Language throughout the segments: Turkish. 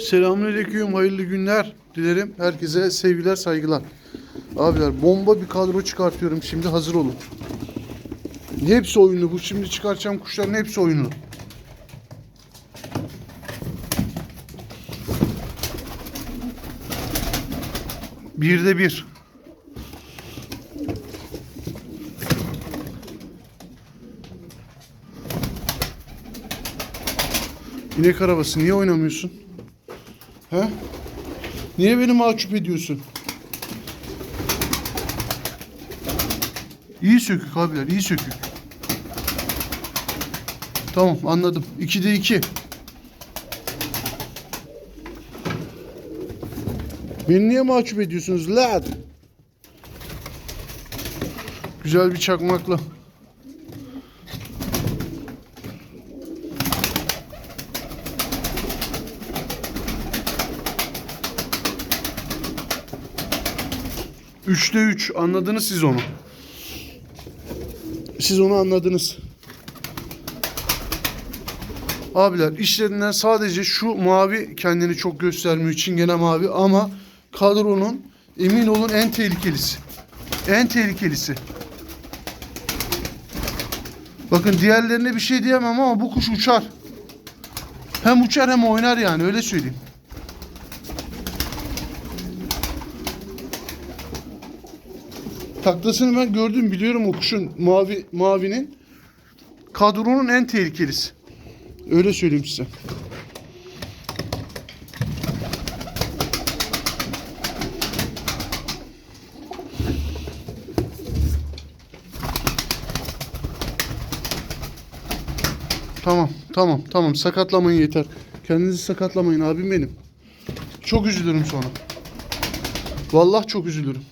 Selamünaleyküm, hayırlı günler dilerim. Herkese sevgiler, saygılar. Abiler bomba bir kadro çıkartıyorum şimdi hazır olun. Hepsi oyunlu. Bu şimdi çıkartacağım kuşların hepsi oyunlu. Birde bir. İnek arabası niye oynamıyorsun? He? Niye beni mahcup ediyorsun? İyi sökük abiler, iyi sökük. Tamam anladım. 2'de 2. Beni niye mahcup ediyorsunuz lan? Güzel bir çakmakla. Üçte üç. Anladınız siz onu. Siz onu anladınız. Abiler işlerinden sadece şu mavi kendini çok göstermiyor. Çingene mavi ama kadronun emin olun en tehlikelisi. En tehlikelisi. Bakın diğerlerine bir şey diyemem ama bu kuş uçar. Hem uçar hem oynar yani öyle söyleyeyim. Taklasını ben gördüm biliyorum o kuşun mavi mavinin kadronun en tehlikelisi. Öyle söyleyeyim size. Tamam, tamam, tamam. Sakatlamayın yeter. Kendinizi sakatlamayın abim benim. Çok üzülürüm sonra. Vallahi çok üzülürüm.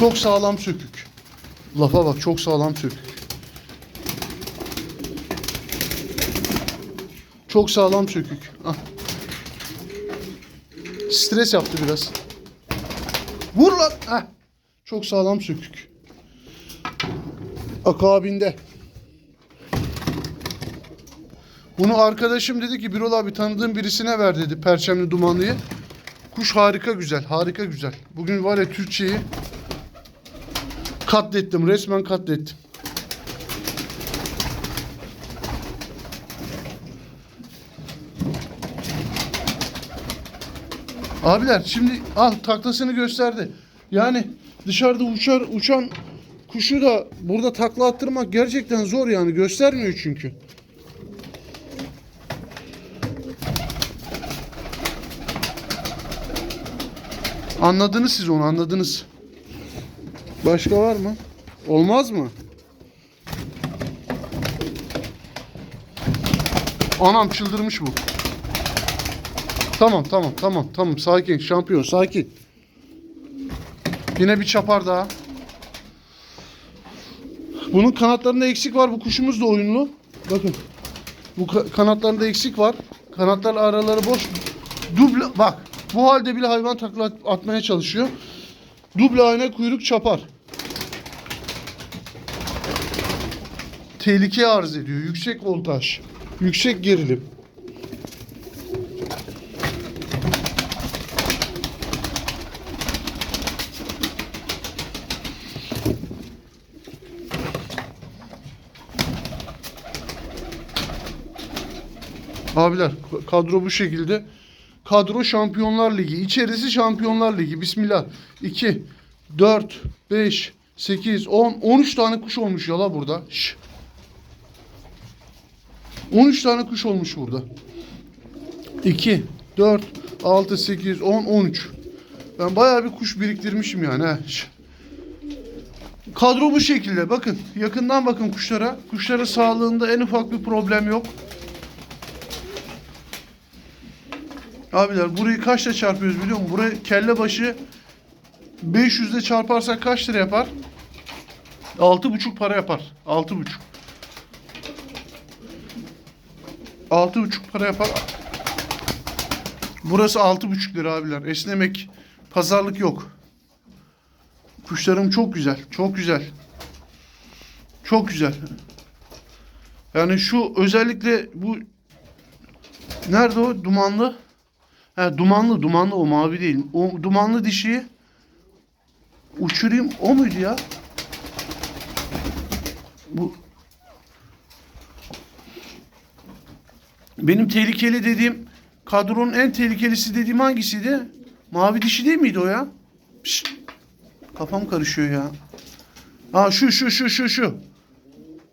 Çok sağlam sökük. Lafa bak çok sağlam sökük. Çok sağlam sökük. Ah. Stres yaptı biraz. Vur lan. Heh. Çok sağlam sökük. Akabinde. Bunu arkadaşım dedi ki Birol abi tanıdığım birisine ver dedi perçemli dumanlıyı. Kuş harika güzel, harika güzel. Bugün var ya Türkçeyi katlettim, resmen katlettim. Abiler şimdi al taklasını gösterdi. Yani dışarıda uçar uçan kuşu da burada takla attırmak gerçekten zor yani göstermiyor çünkü. Anladınız siz onu anladınız. Başka var mı? Olmaz mı? Anam çıldırmış bu. Tamam tamam tamam tamam sakin şampiyon sakin. Yine bir çapar daha. Bunun kanatlarında eksik var. Bu kuşumuz da oyunlu. Bakın. Bu ka- kanatlarında eksik var. Kanatlar araları boş. Duble bak. Bu halde bile hayvan takla at- atmaya çalışıyor. Duble ayna kuyruk çapar. Tehlike arz ediyor. Yüksek voltaj. Yüksek gerilim. Abiler kadro bu şekilde. Kadro Şampiyonlar Ligi. İçerisi Şampiyonlar Ligi. Bismillah. 2, 4, 5, 8, 10, 13 tane kuş olmuş ya burada. Şş. 13 tane kuş olmuş burada. 2, 4, 6, 8, 10, 13. Ben bayağı bir kuş biriktirmişim yani. He. Şş. Kadro bu şekilde. Bakın yakından bakın kuşlara. Kuşların sağlığında en ufak bir problem yok. Abiler burayı kaçla çarpıyoruz biliyor musun? Burayı kelle başı 500'de çarparsak kaç lira yapar? 6,5 para yapar. 6,5. 6,5 para yapar. Burası 6,5 lira abiler. Esnemek, pazarlık yok. Kuşlarım çok güzel. Çok güzel. Çok güzel. Yani şu özellikle bu nerede o dumanlı? He dumanlı dumanlı o mavi değil. O dumanlı dişiyi uçurayım o muydu ya? Bu benim tehlikeli dediğim kadronun en tehlikelisi dediğim hangisiydi? Mavi dişi değil miydi o ya? Şşt. Kafam karışıyor ya. Ha şu şu şu şu şu.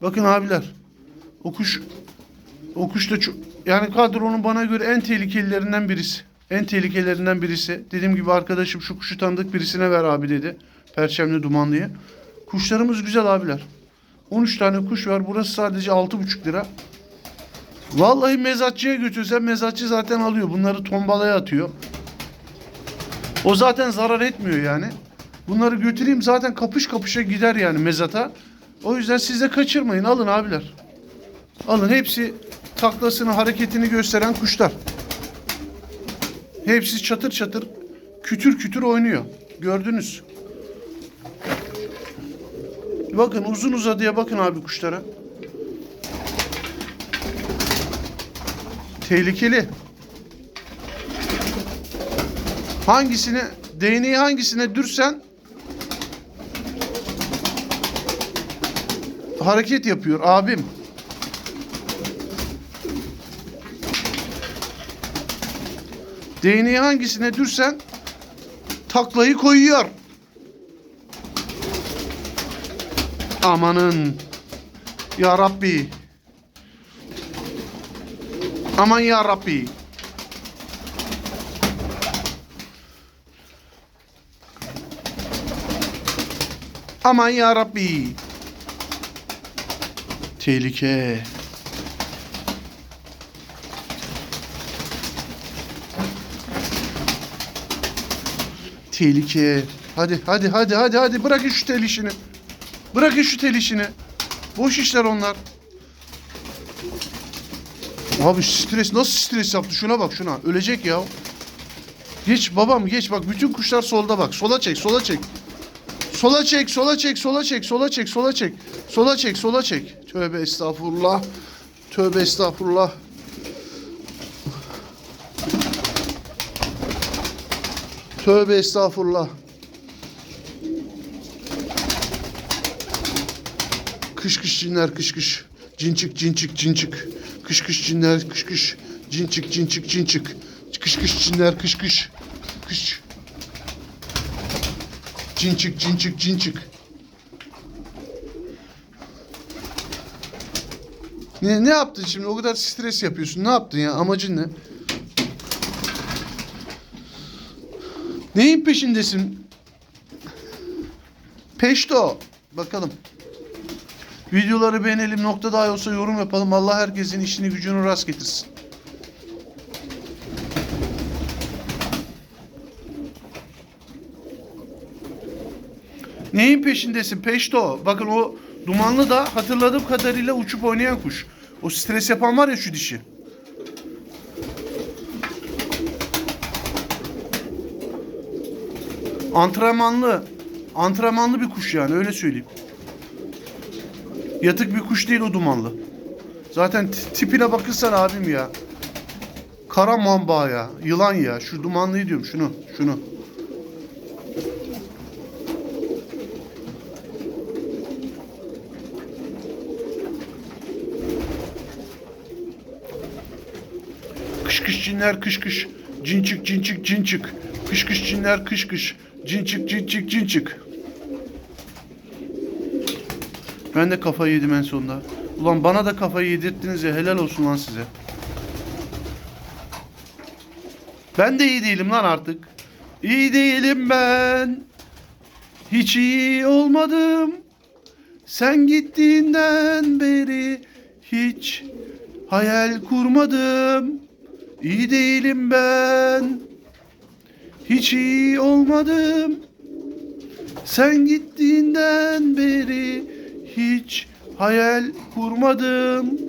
Bakın abiler. O kuş da çok yani kadronun bana göre en tehlikelilerinden birisi. En tehlikelilerinden birisi. Dediğim gibi arkadaşım şu kuşu tanıdık birisine ver abi dedi. Perçemli dumanlıyı. Kuşlarımız güzel abiler. 13 tane kuş var. Burası sadece 6,5 lira. Vallahi mezatçıya götürsen mezatçı zaten alıyor. Bunları tombalaya atıyor. O zaten zarar etmiyor yani. Bunları götüreyim zaten kapış kapışa gider yani mezata. O yüzden siz de kaçırmayın. Alın abiler. Alın hepsi taklasını hareketini gösteren kuşlar. Hepsi çatır çatır kütür kütür oynuyor. Gördünüz. Bakın uzun uzadıya bakın abi kuşlara. Tehlikeli. Hangisine değneği hangisine dürsen hareket yapıyor abim. Değneği hangisine dürsen taklayı koyuyor. Amanın. Ya Rabbi. Aman ya Rabbi. Aman ya Rabbi. Tehlike. Tehlike. Hadi hadi hadi hadi hadi bırakın şu tel işini. Bırakın şu tel işini. Boş işler onlar. Abi stres nasıl stres yaptı şuna bak şuna. Ölecek ya. Geç babam geç bak bütün kuşlar solda bak. Sola çek sola çek. Sola çek sola çek sola çek sola çek sola çek. Sola çek sola çek. Tövbe estağfurullah. Tövbe estağfurullah. Tövbe estağfurullah. Kış kış cinler kış kış. Cin çık cin çık cin çık. Kış kış cinler kış kış. Cin çık cin çık cin çık. Kış kış cinler kış kış. Kış. Cin çık cin çık cin çık. Ne, ne yaptın şimdi? O kadar stres yapıyorsun. Ne yaptın ya? Amacın ne? Neyin peşindesin? Peşto. Bakalım. Videoları beğenelim. Nokta dahi olsa yorum yapalım. Allah herkesin işini gücünü rast getirsin. Neyin peşindesin? Peşto. Bakın o dumanlı da hatırladığım kadarıyla uçup oynayan kuş. O stres yapan var ya şu dişi. Antrenmanlı. Antrenmanlı bir kuş yani öyle söyleyeyim. Yatık bir kuş değil o dumanlı. Zaten tipine bakırsan abim ya. Kara mamba ya. Yılan ya. Şu dumanlıyı diyorum şunu. Şunu. Kış kış cinler kış kış. Cin çık cin çık cin çık. Kış kış cinler kış kış. Cin çık cin çık cin çık. Ben de kafayı yedim en sonunda. Ulan bana da kafayı yedirttiniz ya helal olsun lan size. Ben de iyi değilim lan artık. İyi değilim ben. Hiç iyi olmadım. Sen gittiğinden beri hiç hayal kurmadım. İyi değilim ben. Hiç iyi olmadım. Sen gittiğinden beri hiç hayal kurmadım.